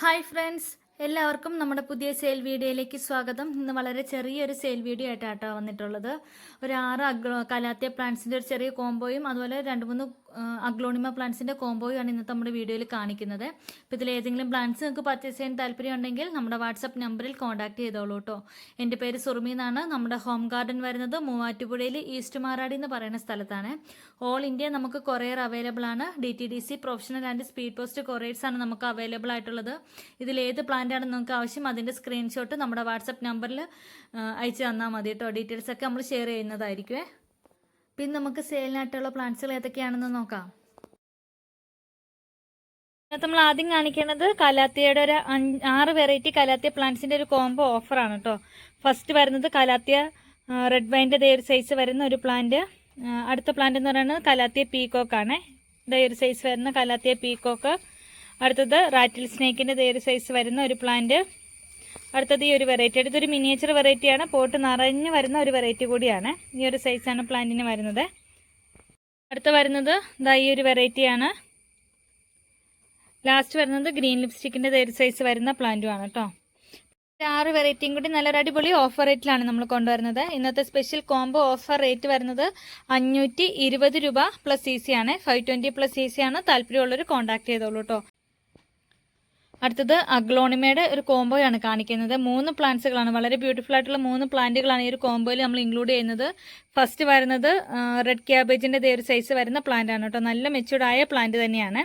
Hi friends എല്ലാവർക്കും നമ്മുടെ പുതിയ സെയിൽ വീഡിയോയിലേക്ക് സ്വാഗതം. ഇന്ന് വളരെ ചെറിയൊരു സെയിൽ വീഡിയോ ആയിട്ടാട്ടോ വന്നിട്ടുള്ളത്. ഒരു ആറ് അഗ്ലോ കലാത്തിയ പ്ലാന്റ്സിന്റെ ഒരു ചെറിയ കോംബോയും അതുപോലെ രണ്ട് മൂന്ന് അഗ്ലോണിമ പ്ലാന്റ്സിന്റെ കോംബോയും ആണ് ഇന്നത്തെ നമ്മുടെ വീഡിയോയിൽ കാണിക്കുന്നത്. അപ്പോൾ ഇതിൽ ഏതെങ്കിലും പ്ലാന്റ്സ് നിങ്ങൾക്ക് പർച്ചേസ് ചെയ്യാൻ താല്പര്യം ഉണ്ടെങ്കിൽ നമ്മുടെ വാട്സപ്പ് നമ്പറിൽ കോൺടാക്ട് ചെയ്തോളൂ കേട്ടോ എന്റെ പേര് സുറുമി എന്നാണ്. നമ്മുടെ ഹോം ഗാർഡൻ വരുന്നത് മൂവാറ്റുപുഴയിൽ ഈസ്റ്റ് മാറാടി എന്ന് പറയുന്ന സ്ഥലത്താണ്. ഓൾ ഇന്ത്യ നമുക്ക് കൊറിയർ അവൈലബിൾ ആണ്. D T D C professional and speed post couriers ആണ് നമുക്ക് അവൈലബിൾ ആയിട്ടുള്ളത്. ഇതിൽ ഏത് പ്ലാന്റ് ആണ് നിങ്ങൾക്ക് ആവശ്യം. അതിന്റെ സ്ക്രീൻഷോട്ട് നമ്മുടെ വാട്സപ്പ് നമ്പറിൽ അയച്ചു തന്നാൽ മതി കേട്ടോ. ഡീറ്റെയിൽസ് ഒക്കെ നമ്മൾ ഷെയർ ചെയ്യുന്നതായിരിക്കുമേ പിന്നെ നമുക്ക് സെയിലിനായിട്ടുള്ള പ്ലാന്റ്സുകൾ ഏതൊക്കെയാണെന്ന് നോക്കാം. നമ്മൾ ആദ്യം കാണിക്കുന്നത് കലാത്തിയയുടെ ഒരു ആറ് വെറൈറ്റി കലാത്തിയ പ്ലാന്റ്സിന്റെ ഒരു കോംബോ ഓഫറാണ് കേട്ടോ. ഫസ്റ്റ് വരുന്നത് കലാത്തിയ റെഡ് വൈന്റെ ദേ ഒരു സൈസ് വരുന്ന ഒരു പ്ലാന്റ് അടുത്ത പ്ലാന്റ് എന്ന് പറയുന്നത് കലാത്തിയ പീകോക്ക് ആണ്. ദേ ഒരു സൈസ് വരുന്ന കലാത്തിയ പീകോക്ക് അടുത്തത് റാറ്റിൽ സ്നേക്കിന്റെ തേര് സൈസ് വരുന്ന ഒരു പ്ലാന്റ് അടുത്തത് ഈ ഒരു വെറൈറ്റി അടുത്തൊരു മിനിയേച്ചർ വെറൈറ്റിയാണ് പോട്ട് നിറഞ്ഞ് വരുന്ന ഒരു വെറൈറ്റി കൂടിയാണ്. ഈ ഒരു സൈസാണ് പ്ലാന്റിന് വരുന്നത്. അടുത്ത വരുന്നത് ദാ ഈ ഒരു വെറൈറ്റിയാണ് ലാസ്റ്റ് വരുന്നത് ഗ്രീൻ ലിപ്സ്റ്റിക്കിന്റെ തേര് സൈസ് വരുന്ന പ്ലാന്റുമാണ് കേട്ടോ ആറ് വെറൈറ്റിയും കൂടി നല്ലൊരു അടിപൊളി ഓഫർ റേറ്റിലാണ് നമ്മൾ കൊണ്ടുവരുന്നത്. ഇന്നത്തെ സ്പെഷ്യൽ കോംബോ ഓഫർ റേറ്റ് വരുന്നത് അഞ്ഞൂറ്റി ഇരുപത് രൂപ പ്ലസ് സി സി ആണ്. Five twenty plus C C ആണ്. താല്പര്യമുള്ളവർ കോൺടാക്ട് ചെയ്തോളൂ കേട്ടോ അടുത്തത് അഗ്ലോണിമയുടെ ഒരു കോംബോയാണ് കാണിക്കുന്നത്. മൂന്ന് പ്ലാന്റ്സുകളാണ്. വളരെ ബ്യൂട്ടിഫുൾ ആയിട്ടുള്ള മൂന്ന് പ്ലാന്റുകളാണ് ഈ ഒരു കോംബോയിൽ നമ്മൾ ഇൻക്ലൂഡ് ചെയ്യുന്നത്. ഫസ്റ്റ് വരുന്നത് റെഡ് ക്യാബേജിന്റെ ഒരു സൈസ് വരുന്ന പ്ലാന്റ് ആണ് കേട്ടോ. നല്ല ആയ പ്ലാന്റ് തന്നെയാണ്.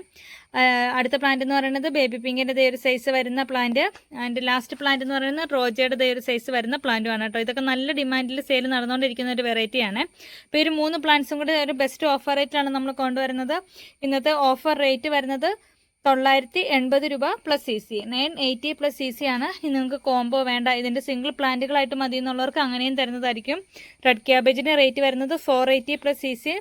അടുത്ത പ്ലാന്റ് എന്ന് പറയുന്നത് ബേബി പിങ്കിന്റെ ഒരു സൈസ് വരുന്ന പ്ലാന്റ്. ആൻഡ് ലാസ്റ്റ് പ്ലാന്റ് എന്ന് പറയുന്നത് റോജയുടെ ഒരു സൈസ് വരുന്ന പ്ലാന്റുമാണ് കേട്ടോ. ഇതൊക്കെ നല്ല ഡിമാൻഡിൽ സെയിൽ നടന്നുകൊണ്ടിരിക്കുന്ന ഒരു വെറൈറ്റിയാണ് അപ്പോൾ ഒരു മൂന്ന് പ്ലാന്റ്സും കൂടി ഒരു ബെസ്റ്റ് ഓഫർ റേറ്റിലാണ് നമ്മൾ കൊണ്ടുവരുന്നത്. ഇന്നത്തെ ഓഫർ റേറ്റ് വരുന്നത് തൊള്ളായിരത്തി എൺപത് രൂപ plus C C nine eighty plus C C ആണ്. ഇനി നിങ്ങൾക്ക് കോംബോ വേണ്ട. ഇതിന്റെ സിംഗിൾ പ്ലാന്റുകളായിട്ട് മതി എന്നുള്ളവർക്ക് അങ്ങനെയും തരുന്നതായിരിക്കും. റെഡ് ക്യാബേജിന്റെ റേറ്റ് വരുന്നത് four eighty plus C C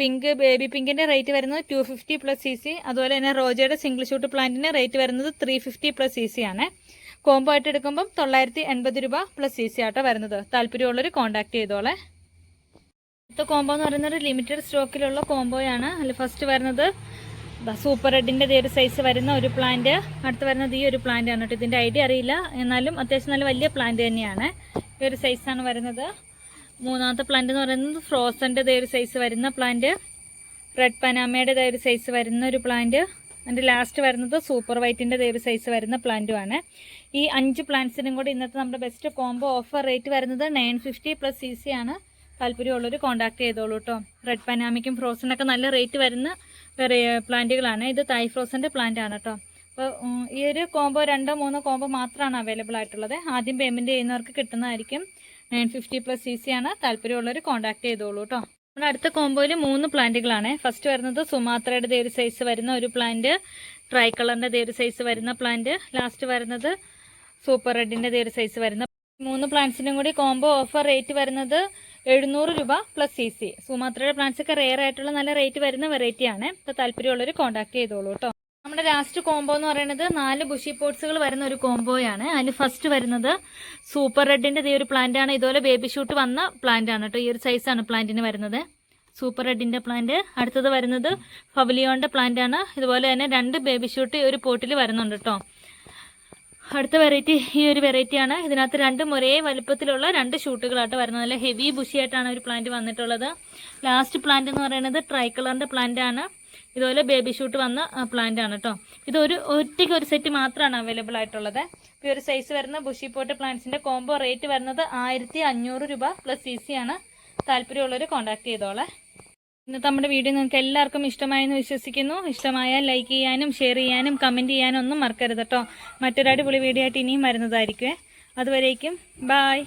pink baby പിങ്കിന്റെ rate വരുന്നത് two fifty plus C C അതുപോലെ തന്നെ റോജയുടെ സിംഗിൾ ഷൂട്ട് പ്ലാന്റിന്റെ റേറ്റ് വരുന്നത് three fifty plus C C ആണ്. കോംബോ ആയിട്ട് എടുക്കുമ്പം തൊള്ളായിരത്തി എൺപത് രൂപ പ്ലസ് സി സി ആട്ടോ വരുന്നത്. താല്പര്യമുള്ളവർ കോൺടാക്ട് ചെയ്തോളെ. അടുത്ത കോംബോ എന്ന് പറയുന്നത് ലിമിറ്റഡ് സ്റ്റോക്കിലുള്ള കോംബോയാണ് അതിൽ ഫസ്റ്റ് വരുന്നത് സൂപ്പർ റെഡിന്റെ ഒരു സൈസ് വരുന്ന ഒരു പ്ലാന്റ് അടുത്ത് വരുന്നത് ഈ ഒരു പ്ലാന്റ് ആണ് കേട്ടോ. ഇതിന്റെ ഐഡിയ അറിയില്ല. എന്നാലും അത്യാവശ്യം നല്ല വലിയ പ്ലാന്റ് തന്നെയാണ്. ഈ ഒരു സൈസാണ് വരുന്നത്. മൂന്നാമത്തെ പ്ലാന്റ് എന്ന് പറയുന്നത് ഫ്രോസന്റെ ഒരു സൈസ് വരുന്ന പ്ലാന്റ് റെഡ് പനാമയുടെ ഒരു സൈസ് വരുന്ന ഒരു പ്ലാന്റ് അതിന്റെ ലാസ്റ്റ് വരുന്നത് സൂപ്പർ വൈറ്റിന്റെ ഒരു സൈസ് വരുന്ന പ്ലാന്റുമാണ് ഈ അഞ്ച് പ്ലാന്റ്സിനും കൂടി ഇന്നത്തെ നമ്മുടെ ബെസ്റ്റ് കോംബോ ഓഫർ റേറ്റ് വരുന്നത് nine fifty plus C C ആണ്. താല്പര്യമുള്ളവർ കോൺടാക്ട് ചെയ്തോളൂ കേട്ടോ റെഡ് പനാമിക്കും ഫ്രോസനൊക്കെ നല്ല റേറ്റ് വരുന്ന പ്ലാന്റുകളാണ്. ഇത് തായ് ഫ്രോസന്റെ പ്ലാന്റ് ആണ് കേട്ടോ അപ്പോൾ ഈ ഒരു കോംബോ രണ്ടോ മൂന്നോ കോംബോ മാത്രമാണ് അവൈലബിൾ ആയിട്ടുള്ളത്. ആദ്യം പേയ്മെന്റ് ചെയ്യുന്നവർക്ക് കിട്ടുന്നതായിരിക്കും. Nine fifty plus C C ആണ്. താല്പര്യമുള്ളവർ കോൺടാക്ട് ചെയ്തോളൂ കേട്ടോ നമ്മുടെ അടുത്ത കോംബോയിൽ മൂന്ന് പ്ലാന്റുകളാണ്. ഫസ്റ്റ് വരുന്നത് സുമാത്രയുടെ ഒരു സൈസ് വരുന്ന ഒരു പ്ലാന്റ് ട്രൈ കളറിന്റെ ഒരു സൈസ് വരുന്ന പ്ലാന്റ് ലാസ്റ്റ് വരുന്നത് സൂപ്പർ റെഡിന്റെ ഒരു സൈസ് വരുന്ന മൂന്ന് പ്ലാന്റ്സിനും കൂടി കോംബോ ഓഫർ റേറ്റ് വരുന്നത് എഴുന്നൂറ് രൂപ പ്ലസ് സി സി സുമാത്രയുടെ പ്ലാന്റ്സ് ഒക്കെ റെയർ ആയിട്ടുള്ള നല്ല റേറ്റ് വരുന്ന വെറൈറ്റിയാണ് ഇപ്പോൾ താല്പര്യമുള്ളവർ കോൺടാക്ട് ചെയ്തോളൂ കേട്ടോ നമ്മുടെ ലാസ്റ്റ് കോംബോ എന്ന് പറയുന്നത് നാല് ബുഷി പോട്ട്സുകൾ വരുന്ന ഒരു കോംബോയാണ് അതിന് ഫസ്റ്റ് വരുന്നത് സൂപ്പർ റെഡിന്റെ ഈ ഒരു പ്ലാന്റ് ആണ്. ഇതുപോലെ ബേബി ഷൂട്ട് വന്ന പ്ലാന്റ് ആണ് കേട്ടോ ഈ ഒരു സൈസാണ് പ്ലാന്റിന് വരുന്നത്. സൂപ്പർ റെഡിന്റെ പ്ലാന്റ് അടുത്തത് വരുന്നത് ഫവലിയോന്റെ പ്ലാന്റ് ആണ്. ഇതുപോലെ തന്നെ രണ്ട് ബേബി ഷൂട്ട് ഈ ഒരു പോട്ടിൽ വരുന്നുണ്ട് കേട്ടോ അടുത്ത വെറൈറ്റി ഈ ഒരു വെറൈറ്റിയാണ് ഇതിനകത്ത് രണ്ടും ഒരേ വലുപ്പത്തിലുള്ള രണ്ട് ഷൂട്ടുകളായിട്ട് വരുന്നത്. നല്ല ഹെവി ബുഷി ആയിട്ടാണ് ഒരു പ്ലാന്റ് വന്നിട്ടുള്ളത്. ലാസ്റ്റ് പ്ലാന്റ് എന്ന് പറയുന്നത് ട്രൈ കളറിന്റെ പ്ലാന്റ് ആണ്. ഇതുപോലെ ബേബി ഷൂട്ട് വന്ന പ്ലാന്റ് ആണ് കേട്ടോ ഇത് ഒരു ഒറ്റയ്ക്ക് ഒരു സെറ്റ് മാത്രമാണ് അവൈലബിൾ ആയിട്ടുള്ളത്. ഈ ഒരു സൈസ് വരുന്ന ബുഷി പോട്ട് പ്ലാന്റ്സിന്റെ കോംബോ റേറ്റ് വരുന്നത് ആയിരത്തി രൂപ പ്ലസ് സി ആണ്. താല്പര്യമുള്ളവർ കോൺടാക്ട് ചെയ്തോളെ. ഇന്നത്തെ നമ്മുടെ വീഡിയോ നിങ്ങൾക്ക് എല്ലാവർക്കും ഇഷ്ടമായെന്ന് വിശ്വസിക്കുന്നു. ഇഷ്ടമായാൽ ലൈക്ക് ചെയ്യാനും ഷെയർ ചെയ്യാനും കമന്റ് ചെയ്യാനും ഒന്നും മറക്കരുത് കേട്ടോ മറ്റൊരു അടിപൊളി വീഡിയോ ആയിട്ട് ഇനിയും വരുന്നതായിരിക്കും അതുവരേക്കും ബായ്